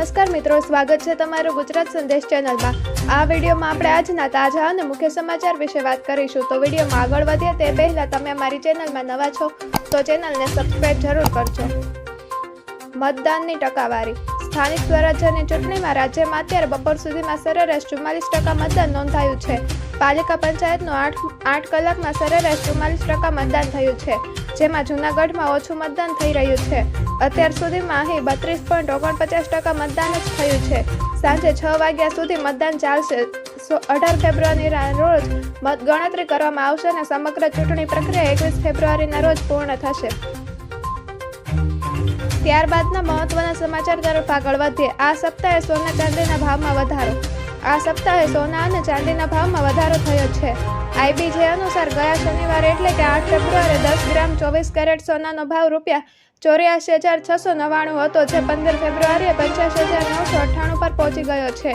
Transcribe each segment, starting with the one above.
નમસ્કાર મિત્રો, સ્વાગત છે તમારું ગુજરાત સંદેશ ચેનલમાં. આ વિડીયોમાં આપણે આજના તાજા અને મુખ્ય સમાચાર વિશે વાત કરીશું. તો વિડીયોમાં આગળ વધીએ તે પહેલાં તમે અમારી ચેનલમાં નવા છો, તો ચેનલને સબસ્ક્રાઈબ જરૂર કરજો. મતદાનની ટકાવારી. સ્થાનિક સ્વરાજ્યની ચૂંટણીમાં રાજ્યમાં અત્યારે બપોર સુધીમાં સરેરાશ ચુમ્માલીસ ટકા મતદાન નોંધાયું છે. પાલિકા પંચાયતનું આઠ આઠ કલાકમાં સરેરાશ ચુમ્માલીસ ટકા મતદાન થયું છે. જેમાં જૂનાગઢમાં ઓછું મતદાન થઈ રહ્યું છે. અત્યાર સુધીમાં અહીં બત્રીસ પોઈન્ટ ઓગણપચાસ ટકા મતદાન જ થયું છે. સાંજે છ વાગ્યા સુધી મતદાન ચાલશે. અઢાર ફેબ્રુઆરીના રોજ મત ગણતરી કરવામાં આવશે અને સમગ્ર ચૂંટણી પ્રક્રિયા એકવીસ ફેબ્રુઆરીના રોજ પૂર્ણ થશે. ત્યારબાદના મહત્વના સમાચાર તરફ આગળ વધીએ. આ સપ્તાહે સોના ચાંદીના ભાવમાં વધારો. આ સપ્તાહે સોના અને ચાંદીના ભાવમાં વધારો થયો છે. આઈબીજે અનુસાર ગયા શનિવારે એટલે કે આઠ ફેબ્રુઆરી દસ ગ્રામ ચોવીસ કેરેટ સોનાનો ભાવ રૂપિયા ચોર્યાસી હજાર છસો નવ્વાણું હતો, જે પંદર ફેબ્રુઆરીએ પંચ્યાસી હજાર નવસો અઠ્ઠાણું પર પહોંચી ગયો છે.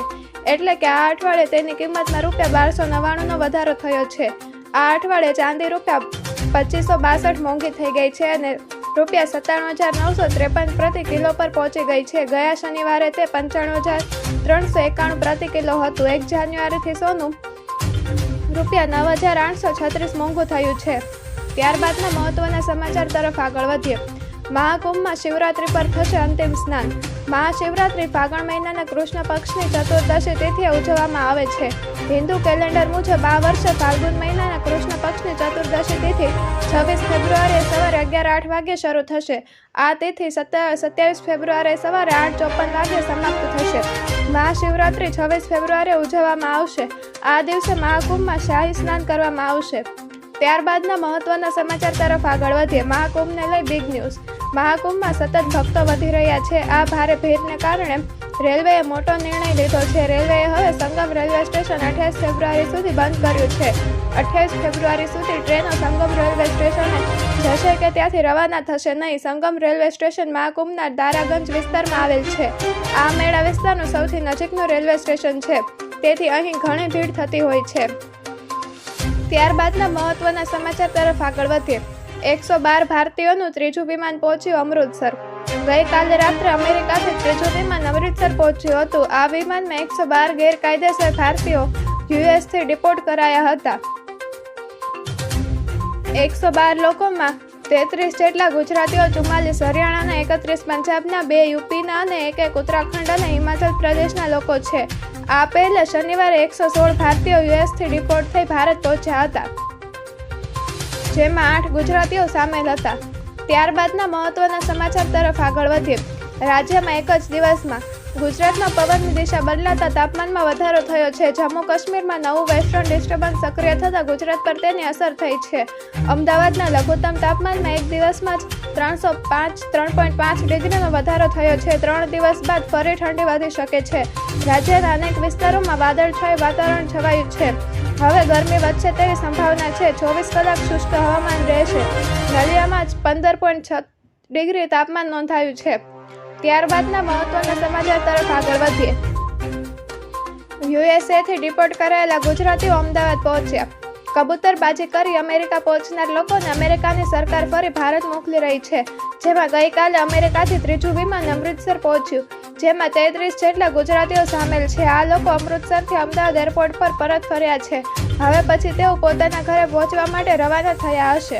એટલે કે આ અઠવાડિયે તેની કિંમતમાં રૂપિયા બારસો નવ્વાણુંનો વધારો થયો છે. આ અઠવાડિયે ચાંદી રૂપિયા પચીસો બાસઠ મોંઘી થઈ ગઈ છે અને રૂપિયા સત્તાણું હજાર નવસો ત્રેપન પ્રતિ કિલો પર પહોંચી ગઈ છે. ગયા શનિવારે તે પંચાણું હજાર ત્રણસો એકાણું પ્રતિ કિલો હતું. એક જાન્યુઆરીથી સોનું રૂપિયા નવ હજાર આઠસો છત્રીસ મોંઘું થયું છે. ત્યારબાદના મહત્વના સમાચાર તરફ આગળ વધીએ. મહાકુંભમાં શિવરાત્રી પર થશે અંતિમ સ્નાન. મહાશિવરાત્રી ફાગણ મહિનાના કૃષ્ણ પક્ષની ચતુર્દશી તિથિએ ઉજવવામાં આવે છે. હિન્દુ કેલેન્ડર મુજબ આ વર્ષે ફાલ્ગુન મહિનાના કૃષ્ણ પક્ષની ચતુર્દશી તિથિ છવ્વીસ ફેબ્રુઆરીએ સવારે અગિયાર આઠ વાગે શરૂ થશે. આ તિથિ સત્યાવીસ ફેબ્રુઆરીએ સવારે આઠ ચોપન વાગે સમાપ્ત થશે. મહાશિવરાત્રી છવ્વીસ ફેબ્રુઆરીએ ઉજવવામાં આવશે. આ દિવસે મહાકુંભમાં શાહી સ્નાન કરવામાં આવશે. ત્યારબાદના મહત્વના સમાચાર તરફ આગળ વધીએ. મહાકુંભને લઈ બિગ ન્યૂઝ મહાકુંભમાં સતત ભક્તો વધી રહ્યા છે. આ ભારે ભીડને કારણે રેલવેએ મોટો નિર્ણય લીધો છે. રેલવેએ હવે સંગમ રેલવે સ્ટેશન અઠ્યાવીસ ફેબ્રુઆરી સુધી બંધ કર્યું છે. અઠ્યાવીસ ફેબ્રુઆરી સુધી ટ્રેનો સંગમ રેલવે સ્ટેશને જશે કે ત્યાંથી રવાના થશે નહીં. સંગમ રેલવે સ્ટેશન મહાકુંભના દારાગંજ વિસ્તારમાં આવેલ છે. આ મેળા વિસ્તારનું સૌથી નજીકનું રેલવે સ્ટેશન છે. તેથી અહીં ઘણી ભીડ થતી હોય છે. ત્યારબાદના મહત્વના સમાચાર તરફ આગળ વધીએ. એકસો બાર ભારતીયોનું ત્રીજું વિમાન પહોંચ્યું અમૃતસર. ગઈકાલે રાત્રે અમેરિકાથી ત્રીજું વિમાન અમૃતસર પહોંચ્યું હતું. આ વિમાનમાં એકસો બાર ગેરકાયદેસર ભારતીયો યુએસથી ડિપોર્ટ કરાયા હતા. એકસો બાર લોકોમાં તેત્રીસ જેટલા ગુજરાતીઓ ચુમ્માલીસ હરિયાણાના એકત્રીસ પંજાબના, બે યુપીના અને એક એક ઉત્તરાખંડ અને હિમાચલ પ્રદેશના લોકો છે. આ પહેલા શનિવારે એકસો સોળ ભારતીયો યુએસથી ડિપોર્ટ થઈ ભારત પહોંચ્યા હતા. જેમાં આઠ ગુજરાતીઓ સામેલ હતા. ત્યારબાદના મહત્વના સમાચાર તરફ આગળ વધીએ. રાજ્યમાં એક જ દિવસમાં ગુજરાતમાં પવનની દિશા બદલાતા તાપમાનમાં વધારો થયો છે. જમ્મુ કાશ્મીરમાં નવું વેસ્ટર્ન ડિસ્ટર્બન્સ સક્રિય થતાં ગુજરાત પર તેની અસર થઈ છે. અમદાવાદના લઘુત્તમ તાપમાનમાં એક દિવસમાં જ ત્રણસો પાંચ, ત્રણ પોઈન્ટ પાંચ ડિગ્રીનો વધારો થયો છે. ત્રણ દિવસ બાદ ફરી ઠંડી વધી શકે છે. રાજ્યના અનેક વિસ્તારોમાં વાદળછાયું વાતાવરણ છવાયું છે. હવે ગરમી વધશે તેવી સંભાવના છે. ચોવીસ કલાક શુષ્ક હવામાન રહેશે. નલિયામાં જ પંદર પોઈન્ટ છ ડિગ્રી તાપમાન નોંધાયું છે. ત્યારબાદના મહત્વના સમાચાર તરફ આગળ વધીએ. યુએસએથી ડિપોર્ટ કરાયેલા ગુજરાતીઓ અમદાવાદ પહોંચ્યા. કબૂતરબાજી કરી અમેરિકા પહોંચનાર લોકોને અમેરિકાની સરકાર ફરી ભારત મોકલી રહી છે, જેમાં ગઈકાલે અમેરિકાથી ત્રીજું વિમાન અમૃતસર પહોંચ્યું, જેમાં તેત્રીસ જેટલા ગુજરાતીઓ સામેલ છે. આ લોકો અમૃતસરથી અમદાવાદ એરપોર્ટ પર પરત ફર્યા છે. હવે પછી તેઓ પોતાના ઘરે પહોંચવા માટે રવાના થયા હશે.